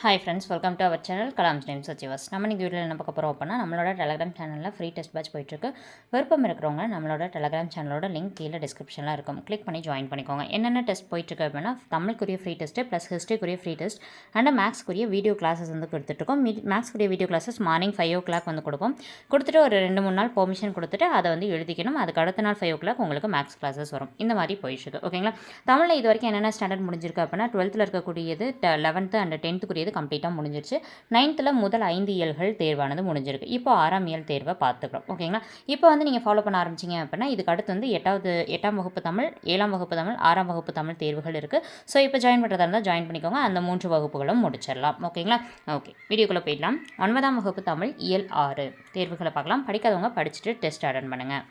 Hi friends welcome to our channel Kalam's name சச்சிவாஸ் நம்ம இன்றைக்கி வீட்டில் என்ன பார்க்க போகிறோம் அப்படின்னா நம்மளோட டெலகிராம் சேனலில் ஃப்ரீ டெஸ்ட் பேட்ச் போயிட்டுருக்கு விருப்பம் இருக்கிறவங்க நம்மளோட டெலகிராம் சேனலோட லிங்க் கீழே டிஸ்கிரிப்ஷனில் இருக்கும். கிளிக் பண்ணி ஜாயின் பண்ணிக்கோங்க. என்னென்ன டெஸ்ட் போயிட்டுருக்கு அப்படின்னா தமிழுக்குரிய ஃப்ரீ டெஸ்ட்டு ப்ளஸ் ஹிஸ்ட்ரிக்குரிய ஃப்ரீ டெஸ்ட் அண்ட் மேக்ஸ்க்குரிய வீடியோ கிளாஸஸ் வந்து கொடுத்துட்ருக்கோம் மேக்ஸ்க்குரிய video classes morning five o'clock வந்து கொடுப்போம். கொடுத்துட்டு ஒரு ரெண்டு மூணு நாள் பெர்மிஷன் கொடுத்துட்டு அதை வந்து எழுதிக்கணும். அதுக்கு அடுத்த நாள் ஃபைவ் ஓ கிளாக் உங்களுக்கு மேக்ஸ் கிளாஸஸ் வரும். இந்த மாதிரி போயிட்டுருக்கு ஓகேங்களா தமிழில் இது வரைக்கும் என்னென்ன ஸ்டாண்டர்ட் முடிஞ்சிருக்கு அப்படின்னா டுவெல்த்தில் இருக்கக்கூடியது லெவன்த்து அண்ட் டென்த்துக்குரியது கம்ப்ளீட்டாக முடிஞ்சிருச்சு. நைன்த்தில் முதல் ஐந்து இயல்கள் தேர்வானது முடிஞ்சிருக்கு. இப்போ ஆறாம் இயல் தேர்வை பார்த்துக்கிறோம். ஓகேங்களா? இப்போ வந்து நீங்கள் ஃபாலோ பண்ண ஆரம்பிச்சிங்க அப்படின்னா இதுக்கு அடுத்து வந்து எட்டாவது எட்டாம் வகுப்பு தமிழ் ஏழாம் வகுப்பு தமிழ் ஆறாம் வகுப்பு தமிழ் தேர்வுகள் இருக்குது ஸோ இப்போ ஜாயின் பண்ணுறதா இருந்தால் ஜாயின் பண்ணிக்கோங்க. அந்த மூன்று வகுப்புகளும் முடிச்சிடலாம். ஓகேங்களா? ஓகே. வீடியோக்குள்ளே போயிடலாம். ஒன்பதாம் வகுப்பு தமிழ் இயல் ஆறு. தேர்வுகளை பார்க்கலாம். படிக்காதவங்க படிச்சுட்டு டெஸ்ட் அட்டன் பண்ணுங்கள்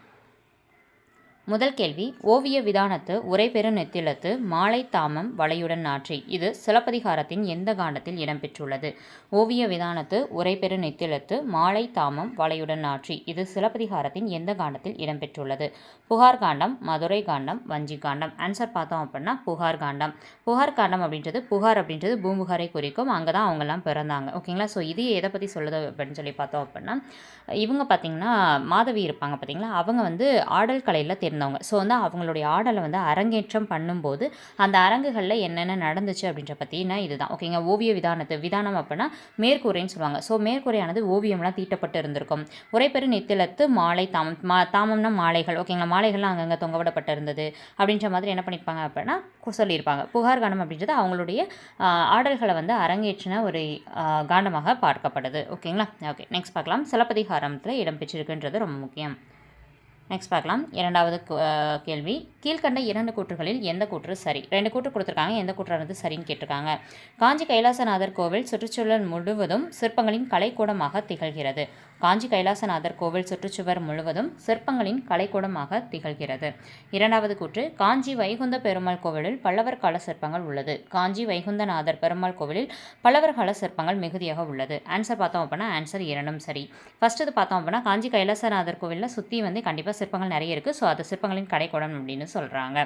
முதல் கேள்வி ஓவிய விதானத்து உரைபெரு நெத்திலத்து மாலை தாமம் வளையுடன் நாற்றி. இது சிலப்பதிகாரத்தின் எந்த காண்டத்தில் இடம்பெற்றுள்ளது? ஓவிய விதானத்து உரைபெரு நெத்திலத்து மாலை தாமம் வளையுடன் நாற்றி. இது சிலப்பதிகாரத்தின் எந்த காண்டத்தில் இடம்பெற்றுள்ளது? புகார் காண்டம் மதுரை காண்டம் வஞ்சி காண்டம். ஆன்சர் பார்த்தோம் அப்படின்னா புகார் காண்டம். புகார் காண்டம் அப்படின்றது புகார் அப்படின்றது பூம்புகாரை குறிக்கும். அங்கே தான் அவங்கெல்லாம் பிறந்தாங்க. ஓகேங்களா? ஸோ இது எதை பற்றி சொல்லுது அப்படின்னு சொல்லி பார்த்தோம் அப்படின்னா இவங்க பார்த்திங்கன்னா மாதவி இருப்பாங்க பார்த்தீங்களா? அவங்க வந்து ஆடல் கலையில் இருந்தவங்க. ஸோ வந்து அவங்களுடைய ஆடலை வந்து அரங்கேற்றம் பண்ணும்போது அந்த அரங்குகளில் என்னென்ன நடந்துச்சு அப்படின்ற பற்றினா இதுதான். ஓகேங்க ஓவிய விதானத்து விதானம் அப்படின்னா மேற்கூரைன்னு சொல்லுவாங்க. ஸோ மேற்கூரையானது ஓவியம்லாம் தீட்டப்பட்டு இருந்திருக்கும். உரைப்பெரு நெத்திலத்து மாலை தாமம் மா தாமம்னா மாலைகள். ஓகேங்களா மாலைகள்லாம் அங்கங்கே தொங்கவிடப்பட்டு இருந்தது அப்படின்ற மாதிரி என்ன பண்ணியிருப்பாங்க அப்படின்னா சொல்லியிருப்பாங்க. புகார் கானம் அப்படின்றது அவங்களுடைய ஆடல்களை வந்து அரங்கேற்றின ஒரு காண்டமாக பார்க்கப்படுது. ஓகேங்களா ஓகே நெக்ஸ்ட் பார்க்கலாம். சிலப்பதிகாரத்தில் இடம்பெற்றிருக்குன்றது ரொம்ப முக்கியம். நெக்ஸ்ட் பார்க்கலாம். இரண்டாவது கேள்வி. கீழ்கண்ட இரண்டு கூற்றுகளில் எந்த கூற்று சரி? ரெண்டு கூற்று கொடுத்துருக்காங்க. எந்த கூற்றானது சரின்னு கேட்டிருக்காங்க. காஞ்சி கைலாசநாதர் கோவில் சுற்றுச்சூழல் முழுவதும் சிற்பங்களின் கலைக்கூடமாக திகழ்கிறது. காஞ்சி கைலாசநாதர் கோவில் சுற்றுச்சுவர் முழுவதும் சிற்பங்களின் கலைக்கூடமாக திகழ்கிறது. இரண்டாவது கூற்று காஞ்சி வைகுந்த பெருமாள் கோவிலில் பல்லவர் கால சிற்பங்கள் உள்ளது. காஞ்சி வைகுந்தநாதர் பெருமாள் கோவிலில் பல்லவர் கால சிற்பங்கள் மிகுதியாக உள்ளது. ஆன்சர் பார்த்தோம் அப்படின்னா ஆன்சர் இரண்டும் சரி. ஃபர்ஸ்ட் இது பார்த்தோம் அப்படின்னா காஞ்சி கைலாசநாதர் கோவிலில் சுற்றி வந்து கண்டிப்பாக சிற்பங்கள் நிறைய இருக்குது ஸோ அது சிற்பங்களின் கடைக்கூடம் அப்படின்னு சொல்கிறாங்க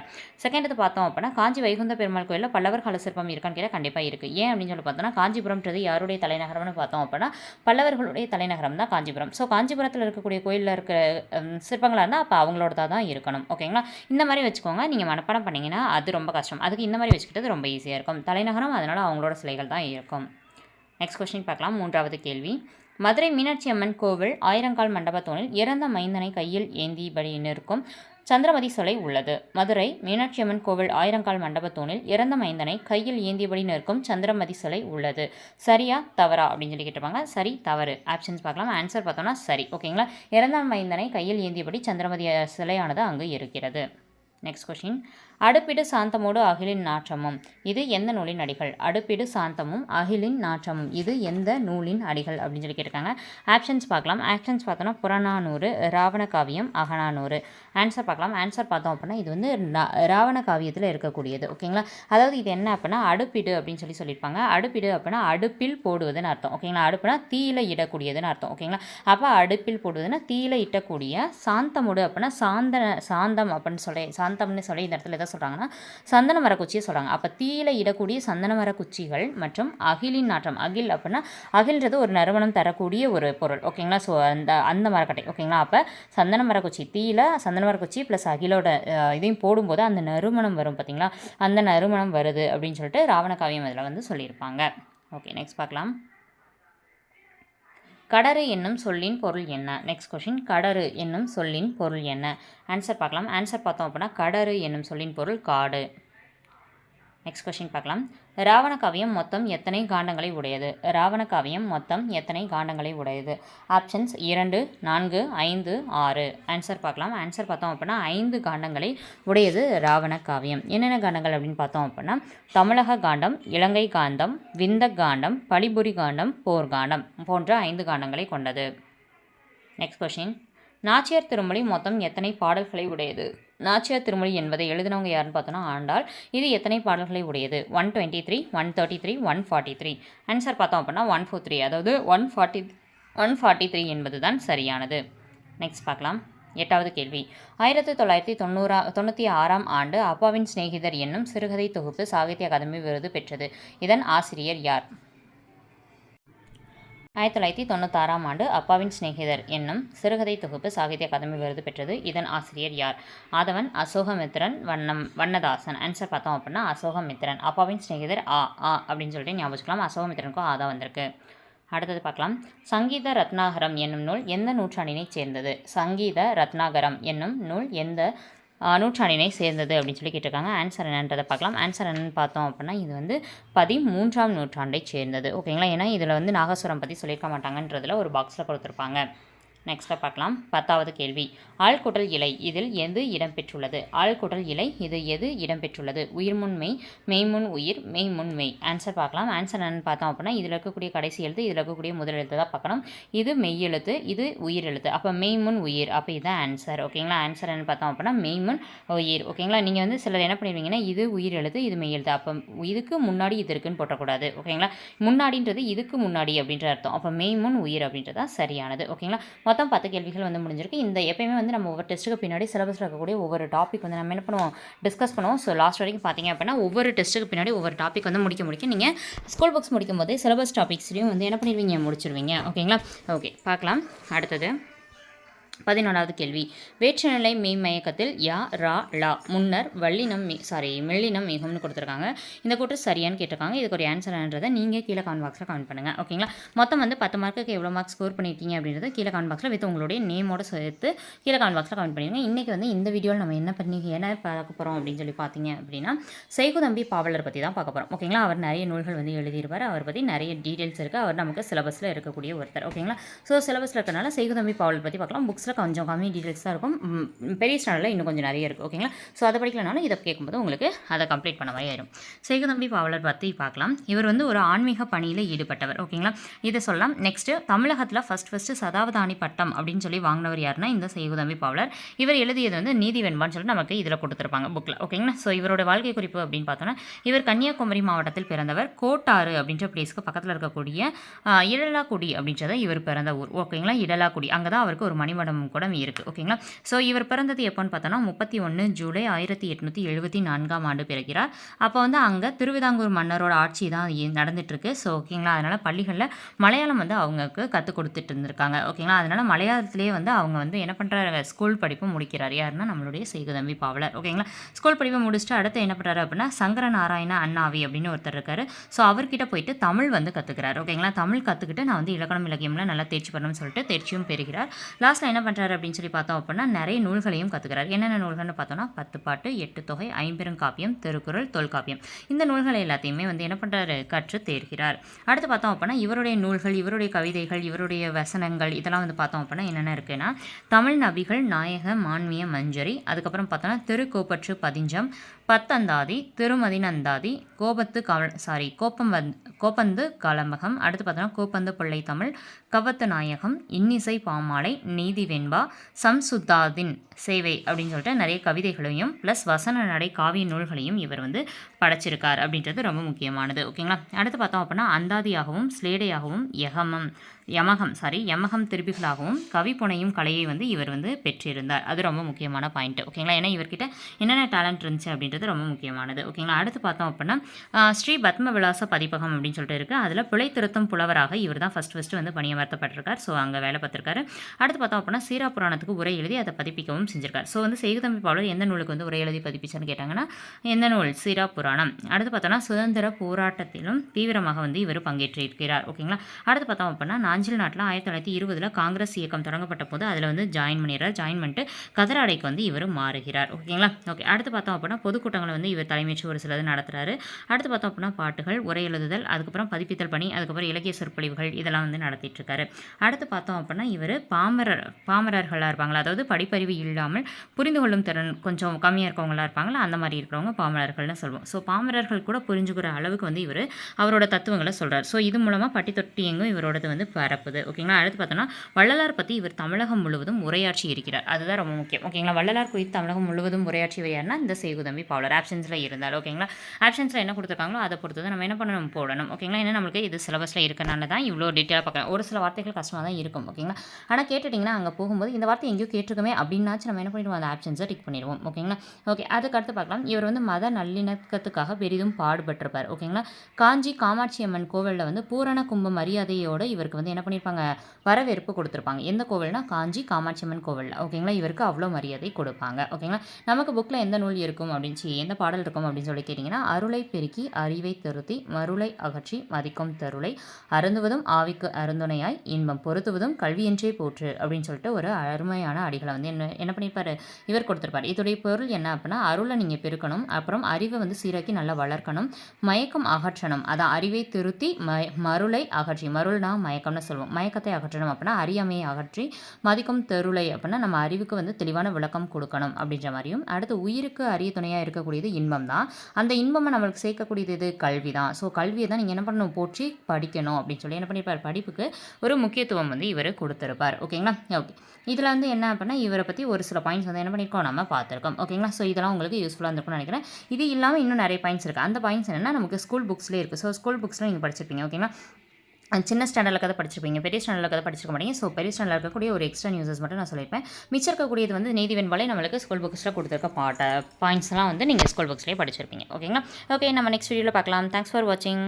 செகண்ட் இது பார்த்தோம் அப்படின்னா காஞ்சி வைகுந்த பெருமாள் கோயிலில் பல்லவர் கால சிற்பம் இருக்கான்னு கேட்டால் கண்டிப்பாக இருக்குது ஏன் அப்படின்னு சொல்லி பார்த்தோம்னா காஞ்சிபுரம்ன்றது யாருடைய தலைநகரம்னு பார்த்தோம் அப்படின்னா பல்லவர்களுடைய தலைநகரம் தான் காஞ்சிபுரம். ஸோ காஞ்சிபுரத்தில் இருக்கக்கூடிய கோயிலில் இருக்கிற சிற்பங்களாக இருந்தால் அப்போ அவங்களோட தான் இருக்கணும். ஓகேங்களா? இந்த மாதிரி வச்சுக்கோங்க. நீங்கள் மனப்பாடம் பண்ணிங்கன்னா அது ரொம்ப கஷ்டம். அதுக்கு இந்த மாதிரி வச்சுக்கிட்டது ரொம்ப ஈஸியாக இருக்கும். தலைநகரம் அதனால் அவங்களோட சிலைகள் தான் இருக்கும். நெக்ஸ்ட் கொஸ்டின் பார்க்கலாம். மூன்றாவது கேள்வி. மதுரை மீனாட்சி அம்மன் கோவில் ஆயிரங்கால் மண்டபத்தோனில் இறந்த மைந்தனை கையில் ஏந்தியபடி நிற்கும் சந்திரமதி சிலை உள்ளது. மதுரை மீனாட்சி அம்மன் கோவில் ஆயிரங்கால் மண்டபத்தூணில் இறந்த மைந்தனை கையில் ஏந்தியபடி நிற்கும் சந்திரமதி சிலை உள்ளது. சரியா தவறா? அப்படின்னு சொல்லி கேட்டிருப்பாங்க. சரி தவறு. ஆப்ஷன்ஸ் பார்க்கலாம். ஆன்சர் பார்த்தோம்னா சரி. ஓகேங்களா இறந்த மைந்தனை கையில் ஏந்தியபடி சந்திரமதி சிலையானது அங்கு இருக்கிறது. நெக்ஸ்ட் கொஷின் அடுப்பிடு சாந்தமோடு அகிலின் நாற்றமும். இது எந்த நூலின் அடிகள்? அடுப்பிடு சாந்தமும் அகிலின் நாற்றமும். இது எந்த நூலின் அடிகள் அப்படின்னு சொல்லி கேட்டிருக்காங்க. ஆப்ஷன்ஸ் பார்க்கலாம். ஆப்ஷன்ஸ் பார்த்தோன்னா புறநானூறு ராவண காவியம் அகநானூறு. ஆன்சர் பார்க்கலாம். ஆன்சர் பார்த்தோம் அப்படின்னா இது வந்து ராவண காவியத்தில் இருக்கக்கூடியது. ஓகேங்களா அதாவது இது என்ன அப்படின்னா அடுப்பிடு அப்படின்னு சொல்லி சொல்லியிருப்பாங்க. அடுப்பிடு அப்படின்னா அடுப்பில் போடுவதுன்னு அர்த்தம். ஓகேங்களா அடுப்புனா தீயில இடக்கூடியதுன்னு அர்த்தம். ஓகேங்களா அப்போ அடுப்பில் போடுவதுன்னா தீயில இட்டக்கூடிய சாந்தமுடு அப்படின்னா சாந்த சாந்தம் அப்படின்னு சொல்லி சாந்தம்னு சொல்லி இந்த இடத்துல எதை சொல்கிறாங்கன்னா சந்தன மரக்குச்சியை சொல்கிறாங்க அப்போ தீயில இடக்கூடிய சந்தன மரக்குச்சிகள் மற்றும் அகிலின் நாற்றம். அகில் அப்படின்னா அகில்ன்றது ஒரு நறுமணம் தரக்கூடிய ஒரு பொருள். ஓகேங்களா? ஸோ அந்த அந்த மரக்கட்டை. ஓகேங்களா? அப்போ சந்தன மரக்குச்சி தீயில சந்தன மரக்குச்சி ப்ளஸ் அகிலோட இதையும் போடும்போது அந்த நறுமணம் வரும் பார்த்தீங்களா அந்த நறுமணம் வருது அப்படின்னு சொல்லிட்டு ராவண காவியம் இதில் வந்து சொல்லியிருப்பாங்க. ஓகே நெக்ஸ்ட் பார்க்கலாம். கடறு என்னும் சொல்லின் பொருள் என்ன? நெக்ஸ்ட் கொஷின் கடறு என்னும் சொல்லின் பொருள் என்ன? ஆன்சர் பார்க்கலாம். ஆன்சர் பார்த்தோம் அப்படின்னா கடறு என்னும் சொல்லின் பொருள் காடு. நெக்ஸ்ட் கொஷின் பார்க்கலாம். ராவண காவியம் மொத்தம் எத்தனை காண்டங்களை உடையது? ராவண காவியம் மொத்தம் எத்தனை காண்டங்களை உடையது? ஆப்ஷன்ஸ் இரண்டு நான்கு ஐந்து ஆறு. ஆன்சர் பார்க்கலாம். ஆன்சர் பார்த்தோம் அப்படின்னா ஐந்து காண்டங்களை உடையது ராவண காவியம். என்னென்ன காண்டங்கள் அப்படின்னு பார்த்தோம் அப்படின்னா தமிழக காண்டம் இலங்கை காண்டம் விந்த காண்டம் பழிபுரி காண்டம் போர்காண்டம் போன்ற ஐந்து காண்டங்களை கொண்டது. நெக்ஸ்ட் கொஷின் நாச்சியார் திருமொழி மொத்தம் எத்தனை பாடல்களை உடையது? நாச்சியார் திருமொழி என்பதை எழுதினவங்க யாருன்னு பார்த்தோன்னா ஆண்டாள். இது எத்தனை பாடல்களை உடையது? One twenty three one thirty three one forty three answer பார்த்தோம் அப்படின்னா ஒன் ஃபோர் த்ரீ அதாவது one forty one forty three என்பது தான் சரியானது. நெக்ஸ்ட் பார்க்கலாம். எட்டாவது கேள்வி. ஆயிரத்தி தொள்ளாயிரத்தி தொண்ணூறா தொண்ணூற்றி ஆறாம் ஆண்டு அப்பாவின் சிநேகிதர் என்னும் சிறுகதை தொகுப்பு சாகித்ய அகாதமி விருது பெற்றது. இதன் ஆசிரியர் யார்? ஆயிரத்தி தொள்ளாயிரத்தி தொண்ணூத்தாறாம் ஆண்டு அப்பாவின் சிநேகிதர் என்னும் சிறுகதை தொகுப்பு சாகித்ய அகாதமி விருது பெற்றது. இதன் ஆசிரியர் யார்? ஆதவன் அசோகமித்ரன் வண்ணம் வண்ணதாசன். ஆன்சர் பார்த்தோம் அப்படின்னா அசோகமித்ரன் அப்பாவின் சிநேகிதர் ஆ ஆ அப்படின்னு சொல்லிட்டு ஞாபகம் வச்சுக்கலாம். அசோகமித்ரனுக்கும் ஆதா வந்திருக்கு. அடுத்தது பார்க்கலாம். சங்கீத ரத்னாகரம் என்னும் நூல் எந்த நூற்றாண்டினைச் சேர்ந்தது? சங்கீத ரத்னாகரம் என்னும் நூல் எந்த நூற்றாண்டினை சேர்ந்தது அப்படின்னு சொல்லி கேட்டிருக்காங்க. ஆன்சர் என்னன்றதை பார்க்கலாம். ஆன்சர் என்னன்னு பார்த்தோம் அப்படின்னா இது வந்து பதிமூன்றாம் நூற்றாண்டை சேர்ந்தது. ஓகேங்களா ஏன்னா இதில் வந்து நாகஸ்வரம் பற்றி சொல்லியிருக்க மாட்டாங்கன்றதில் ஒரு பாக்ஸில் கொடுத்துருப்பாங்க. நெக்ஸ்ட்டாக பார்க்கலாம். பத்தாவது கேள்வி. ஆழ்குடல் இலை. இதில் எது இடம்பெற்றுள்ளது? ஆழ்குடல் இலை. இது எது இடம்பெற்றுள்ளது? உயிர்முன் மெய். மெய்முன் உயிர். மெய்முன் மெய். ஆன்சர் பார்க்கலாம். ஆன்சர் என்னன்னு பார்த்தோம் அப்படின்னா இதில் இருக்கக்கூடிய கடைசி எழுத்து இதில் இருக்கக்கூடிய முதல் எழுத்து தான் பார்க்கணும். இது மெய் எழுத்து இது உயிர் எழுத்து. அப்போ மெய்முன் உயிர். அப்போ இதுதான் ஆன்சர் ஓகேங்களா ஆன்சர் என்னன்னு பார்த்தோம் அப்படின்னா மெய்முன் உயிர். ஓகேங்களா நீங்கள் வந்து சிலர் என்ன பண்ணிடுவீங்கன்னா இது உயிர் எழுத்து இது மெய் எழுத்து. அப்போ இதுக்கு முன்னாடி இது இருக்குன்னு போட்டக்கூடாது. ஓகேங்களா முன்னாடின்றது இதுக்கு முன்னாடி அப்படின்ற அர்த்தம். அப்போ மெய்முன் உயிர் அப்படின்றது தான் சரியானது. ஓகேங்களா மொத்தம் பத்து கேள்விகள் வந்து முடிஞ்சிருக்கு. இந்த எப்பயுமே வந்து நம்ம ஒவ்வொரு டெஸ்ட்டுக்கு பின்னாடி சிலபஸில் இருக்கக்கூடிய ஒவ்வொரு டாபிக் வந்து நம்ம என்ன பண்ணுவோம்? டிஸ்கஸ் பண்ணுவோம். ஸோ லாஸ்ட் வரைக்கும் பார்த்தீங்க அப்படின்னா ஒவ்வொரு டெஸ்ட்டுக்கு பின்னாடி ஒவ்வொரு டாபிக் வந்து முடிக்க முடிக்க நீங்கள் ஸ்கூல் புக்ஸ் முடிக்கும் போது சிலபஸ் டாபிக்ஸ்லையும் வந்து என்ன பண்ணிடுவீங்க? முடிச்சிருவீங்க. ஓகேங்களா ஓகே பார்க்கலாம் அடுத்தது. பதினொன்றாவது கேள்வி. வேற்றுநிலை மெய்மயக்கத்தில் யா ரா லா முன்னர் வல்லினம் சாரி மெல்லினம் மிகும்னு கொடுத்துருக்காங்க. இந்த கூட்டு சரியான்னு கேட்டிருக்காங்க. இதுக்கு ஒரு ஆன்சர்ன்றதை நீங்கள் கீழே கான் பாக்ஸில் கமெண்ட் பண்ணுங்கள் ஓகேங்களா மொத்தம் வந்து பத்து மார்க்குக்கு எவ்வளோ மார்க் ஸ்கோர் பண்ணியிருக்கீங்க அப்படின்றத கீழே கான் பாக்ஸில் வித் உங்களுடைய நேமோட சேர்த்து கீழே கான் பாக்ஸில் கமெண்ட் பண்ணிடுங்க இன்றைக்கி வந்து இந்த வீடியோவில் நம்ம என்ன பண்ணி என்ன பார்க்க போகிறோம் அப்படின்னு சொல்லி பார்த்தீங்க அப்படின்னா செய்குதம்பி பாவலர் பற்றி தான் பார்க்க போகிறோம் ஓகேங்களா அவர் நிறைய நூல்கள் வந்து எழுதியிருப்பார். அவர் பற்றி நிறைய டீட்டெயில்ஸ் இருக்குது அவர் நமக்கு சிலபஸில் இருக்கக்கூடிய ஒருத்தர். ஓகேங்களா ஸோ சிலபஸில் இருக்கிறனால செய்குதம்பி பாவலர் பற்றி பார்க்கலாம். புக்ஸில் கொஞ்சம் கம்மி டீட்டெயில்ஸ் தான் இருக்கும் பெரிய ஸ்டாண்டர்டில் இன்னும் கொஞ்சம் நிறைய இருக்குது ஓகேங்களா? ஸோ அதை படிக்கலனாலும் இதை கேட்கும்போது உங்களுக்கு அதை கம்ப்ளீட் பண்ண மாதிரி ஆயிரும். செய்குதம்பி பாவலர் பற்றி பார்க்கலாம். இவர் வந்து ஒரு ஆன்மீக பணியில் ஈடுபட்டவர் ஓகேங்களா? இதை சொல்லலாம். நெக்ஸ்ட்டு தமிழகத்தில் ஃபஸ்ட் ஃபஸ்ட்டு சதாவதானி பட்டம் அப்படின்னு சொல்லி வாங்கினவர் யாருன்னா இந்த செய்குதம்பி பாவலர். இவர் எழுதியது வந்து நீதி வெண்பான்னு சொல்லி நமக்கு இதில் கொடுத்துருப்பாங்க புக்கில் ஓகேங்களா? ஸோ இவரோட வாழ்க்கை குறிப்பு அப்படின்னு பார்த்தோன்னா இவர் கன்னியாகுமரி மாவட்டத்தில் பிறந்தவர் கோட்டாறு அப்படின்ற பிளேஸ்க்கு பக்கத்தில் இருக்கக்கூடிய இடலாக்குடி அப்படின்றத இவர் பிறந்த ஊர் ஓகேங்களா? இடலாக்குடி. அங்கே தான் அவருக்கு ஒரு மணிமண்டபம் கூட இருக்குது ஓகேங்களா ஸோ இவர் பிறந்தது எப்போன்னு பார்த்தோன்னா முப்பத்தி ஒன்று ஜூலை ஆயிரத்தி எட்நூற்றி எழுபத்தி நான்காம் ஆண்டு பிறகிறார் அப்போ வந்து அங்கே திருவிதாங்கூர் மன்னரோட ஆட்சி தான் இ- ஸோ ஓகேங்களா அதனால் பள்ளிகளில் மலையாளம் வந்து அவங்களுக்கு கற்றுக் கொடுத்துட்டு இருந்திருக்காங்க. ஓகேங்களா அதனால் மலையாளத்திலேயே வந்து அவங்க வந்து என்ன பண்ணுறாரு ஸ்கூல் படிப்பு முடிக்கிறார். யாருன்னா நம்மளுடைய செய்குதம்பி பாவலர். ஓகேங்களா ஸ்கூல் படிப்பை முடிச்சுட்டு அடுத்து என்ன பண்ணுறாரு அப்படின்னா சங்கர நாராயண அண்ணாவி அப்படின்னு ஒருத்தர் இருக்காரு. ஸோ அவர்கிட்ட போயிட்டு தமிழ் வந்து கற்றுக்கிறார் ஓகேங்களா தமிழ் கற்றுக்கிட்டு நான் வந்து இலக்கணம் இலக்கியம்லாம் நல்லா தேர்ச்சி பண்ணணும்னு சொல்லிட்டு தேர்ச்சியும் பெறுகிறார். லாஸ்ட்டில் என்ன பண்ணுறாரு அப்படின்னு சொல்லி பார்த்தோம் அப்படின்னா நிறைய நூல்களையும் கற்றுக்கிறார் என்னென்ன நூல்கள்னு பார்த்தோம்னா பத்து பாட்டு எட்டு தொகை ஐம்பெருங்காப்பியம் திருக்குறள் தொல்காப்பியம் இந்த நூல்கள் எல்லாத்தையுமே வந்து என்ன பண்ணுறாரு கற்று தேர்கிறார். அடுத்து பார்த்தோம் அப்படின்னா இவருடைய நூல்கள் இவருடைய கவிதைகள் இவருடைய வசனங்கள் இதெல்லாம் வந்து பார்த்தோம் அப்படின்னா என்னென்ன இருக்குன்னா தமிழ் நபிகள் நாயக மான்மிய மஞ்சரி அதுக்கப்புறம் பார்த்தோன்னா திருக்கோப்பற்று பதிஞ்சம் பத்தந்தாதி திருமதினந்தாதி கோபத்து கவ சாரி கோப்பம் வந் கோப்பந்து கலம்பகம் அடுத்து பார்த்தோன்னா கோப்பந்து பிள்ளை தமிழ் கவத்து நாயகம் இன்னிசை பாமாலை நீதி வெண்பா சம்சுத்தாதின் சேவை அப்படின்னு சொல்லிட்டு நிறைய கவிதைகளையும் ப்ளஸ் வசன நடை காவிய நூல்களையும் இவர் வந்து படைச்சிருக்கார் அப்படின்றது ரொம்ப முக்கியமானது. ஓகேங்களா அடுத்து பார்த்தோம் அப்படின்னா அந்தாதியாகவும் ஸ்லேடையாகவும் யகமம் யமகம் சாரி யமகம் திருப்பிகளாகவும் கவிப்புனையும் கலையை வந்து இவர் வந்து பெற்றிருந்தார். அது ரொம்ப முக்கியமான பாயிண்ட் ஓகேங்களா ஏன்னா இவர்கிட்ட என்னென்ன டேலண்ட் இருந்துச்சு அப்படின்றது ரொம்ப முக்கியமானது. ஓகேங்களா அடுத்து பார்த்தோம் அப்படின்னா ஸ்ரீ பத்ம விலாச பதிப்பகம் அப்படின்னு சொல்லிட்டு இருக்குது அதில் பிழை திருத்தம் புலவராக இவர் தான் ஃபஸ்ட் ஃபஸ்ட்டு வந்து பணியமர்த்தப்பட்டிருக்கார். ஸோ அங்கே வேலை பார்த்துருக்காரு. அடுத்து பார்த்தோம் அப்படின்னா சீரா புராணத்துக்கு உரை எழுதி அதை பதிப்பிக்கவும் செஞ்சிருக்கார். ஸோ வந்து செய்குதம்பி பாவலர் எந்த நூலுக்கு வந்து உரை எழுதி பதிப்பிச்சான்னு கேட்டாங்கன்னா எந்த நூல்? சீரா புராணம். அடுத்து பார்த்தோன்னா சுதந்திர போராட்டத்திலும் தீவிரமாக வந்து இவர் பங்கேற்றிருக்கிறார். ஓகேங்களா அடுத்து பார்த்தோம் அப்படின்னா நாஞ்சில் நாட்டில் ஆயிரத்தி தொள்ளாயிரத்தி இருபதில் காங்கிரஸ் இயக்கம் தொடங்கப்பட்ட போது அதில் வந்து ஜாயின் பண்ணிடுறார். ஜாயின் பண்ணிட்டு கதராடைக்கு வந்து இவர் மாறுகிறார். ஓகேங்களா ஓகே அடுத்து பார்த்தோம் அப்படின்னா பொதுக்கூட்டங்களை வந்து இவர் தலைமைச்சு ஒரு சிலது நடத்துறாரு. அடுத்து பார்த்தோம் அப்படின்னா பாட்டுகள் உரை எழுதுதல் அதுக்கப்புறம் பதிப்பித்தல் பணி அதுக்கப்புறம் இலக்கிய சொற்பொழிவுகள் இதெல்லாம் வந்து நடத்திட்டு இருக்காரு. அடுத்து பார்த்தோம் அப்படின்னா இவர் பாமரர் பாமரர்களாக இருப்பாங்களா? அதாவது படிப்பறிவு இல்லாமல் புரிந்து கொள்ளும் திறன் கொஞ்சம் கம்மியாக இருக்கவங்களா இருப்பாங்களா? அந்த மாதிரி இருக்கிறவங்க பாமரர்கள்னு சொல்லுவோம். ஸோ பாமரர்கள் கூட புரிஞ்சுக்கிற அளவுக்கு வந்து இவர் அவரோட தத்துவங்களை சொல்கிறார் ஸோ இது மூலமாக பட்டி தொட்டி எங்கும் இவரோடது வந்து பரப்புது. ஓகேங்களா அடுத்து பார்த்தோன்னா வள்ளலார் பற்றி இவர் தமிழகம் முழுவதும் உரையாற்றி இருக்கிறார். அதுதான் ரொம்ப முக்கியம். ஓகேங்களா வள்ளலார் குறித்து தமிழகம் முழுவதும் உரையாற்றியவர் யாருன்னா இந்த செய்குதம்பி பாவலர். ஆப்ஷன்ஸில் இருந்தார். ஓகேங்களா ஆப்ஷன்ஸில் என்ன கொடுத்துருக்காங்களோ அதை பொறுத்து தான் நம்ம என்ன பண்ணணும்? போடணும். ஓகேங்களா ஏன்னா நம்மளுக்கு இது சிலபஸில் இருக்கனால தான் இவ்வளோ டீட்டெயிலாக பார்க்குறேன் ஒரு சில வார்த்தைகள் கஷ்டமாக தான் இருக்கும். ஓகேங்களா ஆனால் கேட்டுட்டிங்கன்னா அங்கே போகும்போது இந்த வார்த்தை எங்கேயோ கேட்டிருக்கமே அப்படின்னா ஆச்சு நம்ம என்ன பண்ணிடுவோம்? அந்த ஆப்ஷன்ஸை டிக் பண்ணிடுவோம். ஓகேங்களா ஓகே அதுக்கடுத்து பார்க்கலாம். இவர் வந்து மத நல்லிணக்கத்துக்காக பெரிதும் பாடுபட்டிருப்பார். ஓகேங்களா காஞ்சி காமாட்சி அம்மன் கோவிலில் வந்து பூரண கும்ப மரியாதையோட இவருக்கு வந்து என்ன பண்ணியிருப்பாங்க வரவேற்பு கொடுத்துருப்பாங்க. எந்த கோவில்னா? காஞ்சி காமாட்சி அம்மன் கோவிலில். ஓகேங்களா இவருக்கு அவ்வளோ மரியாதை கொடுப்பாங்க. ஓகேங்களா நமக்கு புக்கில் எந்த நூல் இருக்கும் அப்படின்னு எந்த பாடல் இருக்கும் அப்படின்னு சொல்லி கேட்டிங்கன்னா அருளை பெருக்கி அறிவை திருத்தி மருளை அகற்றி மதிக்கும் தருளை அருந்துவதும் ஆவிக்கு அருந்துணையாய் இன்பம் பொருத்துவதும் கல்வியன்றே போற்று அப்படின்னு சொல்லிட்டு ஒரு அருமையான அடிகளை வந்து என்ன என்ன என்ன பண்ணியிருப்பார் இவர் கொடுத்துருப்பார். இதோடைய பொருள் என்ன அப்படின்னா அருளை நீங்கள் பெருக்கணும். அப்புறம் அறிவை வந்து சீராக்கி நல்லா வளர்க்கணும். மயக்கம் அகற்றணும். அதான் அறிவை திருத்தி மய மருளை அகற்றி. மருள்னா மயக்கம்னு சொல்லுவோம். மயக்கத்தை அகற்றணும் அப்படின்னா அறியாமையை அகற்றி மதிக்கும் தெருளை அப்படின்னா நம்ம அறிவுக்கு வந்து தெளிவான விளக்கம் கொடுக்கணும் அப்படின்ற மாதிரியும். அடுத்து உயிருக்கு அரிய துணையாக இருக்கக்கூடியது இன்பம் தான். அந்த இன்பமை நம்மளுக்கு சேர்க்கக்கூடியது இது கல்வி தான். ஸோ கல்வியை தான் நீங்கள் என்ன பண்ணணும்? போற்றி படிக்கணும் அப்படின்னு சொல்லி என்ன பண்ணியிருப்பார் படிப்புக்கு ஒரு முக்கியத்துவம் வந்து இவர் கொடுத்துருப்பார். ஓகேங்களா? ஓகே. இதில் வந்து என்ன அப்படின்னா இவரை பற்றி ஒரு சில பாயிண்ட்ஸ் வந்து என்ன பண்ணியிருக்கோம் நம்ம பார்த்துருக்கோம். ஓகேங்களா ஸோ இதெல்லாம் உங்களுக்கு யூஸ்ஃபுல்லாக இருந்திருக்கும்னு நினைக்கிறேன். இது இல்லாமல் இன்னும் நிறைய பாயிண்ட்ஸ் இருக்குது அந்த பாயிண்ட்ஸ் என்னென்னா நமக்கு ஸ்கூல் புக்ஸ்லேயே இருக்குது ஸோ ஸ்கூல் புக்ஸில் நீங்கள் படிச்சிருப்பீங்க. ஓகேங்களா சின்ன ஸ்டாண்டர்டில் கதை படிச்சிருப்பீங்க. பெரிய ஸ்டாண்டர்டில் கதை படிச்சிருக்க மாட்டீங்க. ஸோ பெரிய ஸ்டாண்டர்டில் இருக்கக்கூடிய ஒரு எக்ஸ்ட்ரா நியூஸஸ் மட்டும் நான் சொல்லியிருப்பேன். மிச்சம் இருக்கக்கூடியது வந்து நீதி வெண்பாலே நம்மளுக்கு ஸ்கூல் புக்ஸில் கொடுத்துருக்க பாட்ட பாயிண்ட்ஸ்லாம் வந்து நீங்கள் ஸ்கூல் புக்ஸ்லேயே படிச்சிருப்பீங்க. ஓகேங்களா ஓகே நம்ம நெக்ஸ்ட் வீடியோவில் பார்க்கலாம். தேங்க்ஸ் ஃபார் வாட்சிங்